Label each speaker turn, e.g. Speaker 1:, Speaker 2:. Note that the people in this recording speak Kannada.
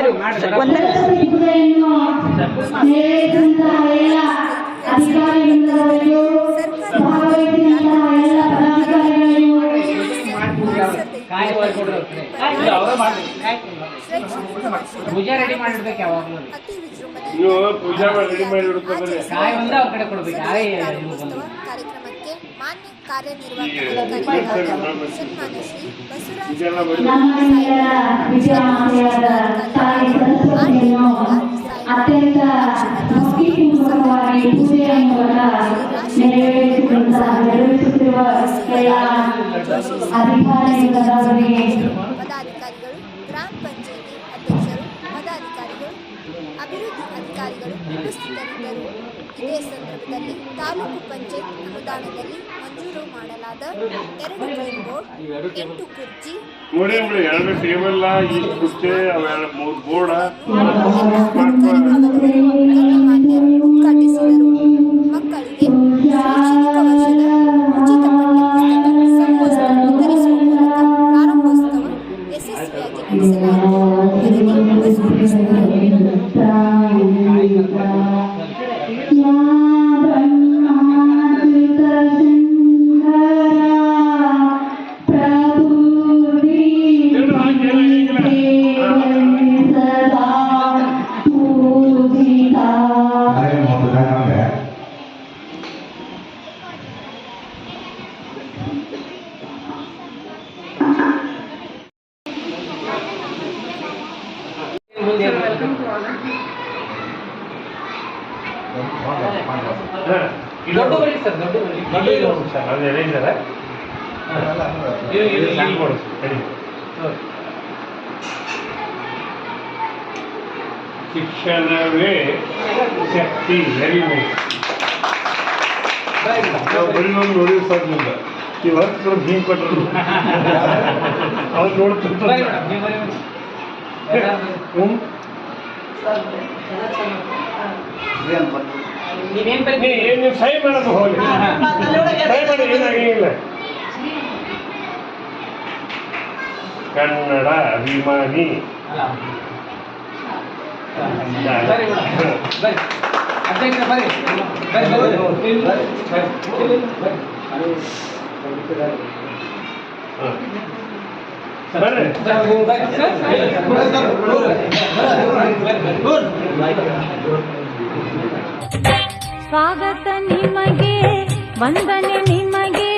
Speaker 1: ಸರಿ ಒಂದೇ
Speaker 2: ಪೂಜಾ ರೆಡಿ ಮಾಡಿರ್ಬೇಕು ಯಾವಾಗಲೂ.
Speaker 3: ನೀವು ಪೂಜಾ ರೆಡಿ ಮಾಡಿ ಬಿಡ್ತಾರೆ
Speaker 2: ಕಾಯಿ ಒಂದೇ ಅವ್ರ ಕಡೆ ಕೊಡ್ಬೇಕು ಯಾರೇ
Speaker 4: ಕಾರ್ಯಕ್ರಮಕ್ಕೆ ಮಾನ್ಯ ಕಾರ್ಯನಿರ್ವಾಹಕ ಸನ್ಮಾನ್ಯ ಶ್ರೀ ಬಸವರಾಜ ಪದಾಧಿಕಾರಿಗಳು ಗ್ರಾಮ ಪಂಚಾಯಿತಿ ಅಧ್ಯಕ್ಷರು ಪದಾಧಿಕಾರಿಗಳು ಅಭಿವೃದ್ಧಿ ಅಧಿಕಾರಿಗಳು ಉಪಸ್ಥಿತರಿದ್ದರು. ಇದೇ ಸಂದರ್ಭದಲ್ಲಿ ತಾಲೂಕು ಪಂಚಾಯತ್ ಅನುದಾನದಲ್ಲಿ ಮಂಜೂರು ಮಾಡಲಾದ ಎರಡು ಬೋರ್ಡ್ ಎಂಟು ಕುರ್ಚಿ
Speaker 3: ನೋಡಿ ಬಿಡಿ ಎರಡು ಟೇಬಲ್ ಈ ಕುರ್ಚಿ ಅವೆರಡು ಮೂರು ಬೋರ್ಡ.
Speaker 2: ಸರ್
Speaker 3: ಅದು ಹೇಳಿದ್ದಾರೆ ಶಿಕ್ಷಣವೇ ಶಕ್ತಿ ವೆರಿ ನಾವು ಬರೀ ಒಂದು ನೋಡಿ ಸಾಧ್ಯ ಈ ವರ್ಕ್ ಹಿಂಗೆ ಕೊಟ್ಟರು. ಅವ್ರು ನೋಡ್ತಿರ್ತಾರೆ
Speaker 2: ಹ್ಞೂ ನೀವು ನೀವೇನ್ ಬರಿ
Speaker 3: ನೀ ಏನು ನೀವು ಸಹಿ ಮಾಡೋದು ಹೋಗಿ ಸಹಿ ಮಾಡಿ ಏನಾಗಿಲ್ಲ ಕನ್ನಡ ಅಭಿಮಾನಿ
Speaker 2: ಅಲ್ಲ ಬರಿ ಮೇಡಮ್ ಬರಿ ಅಧ್ಯಕ್ಷ ಬರಿ ಬರಿ ಬರಿ ಬರಿ
Speaker 3: ಬರ್ರಿ
Speaker 5: ಸ್ವಾಗತ ನಿಮಗೆ ವಂದನೆ ನಿಮಗೆ.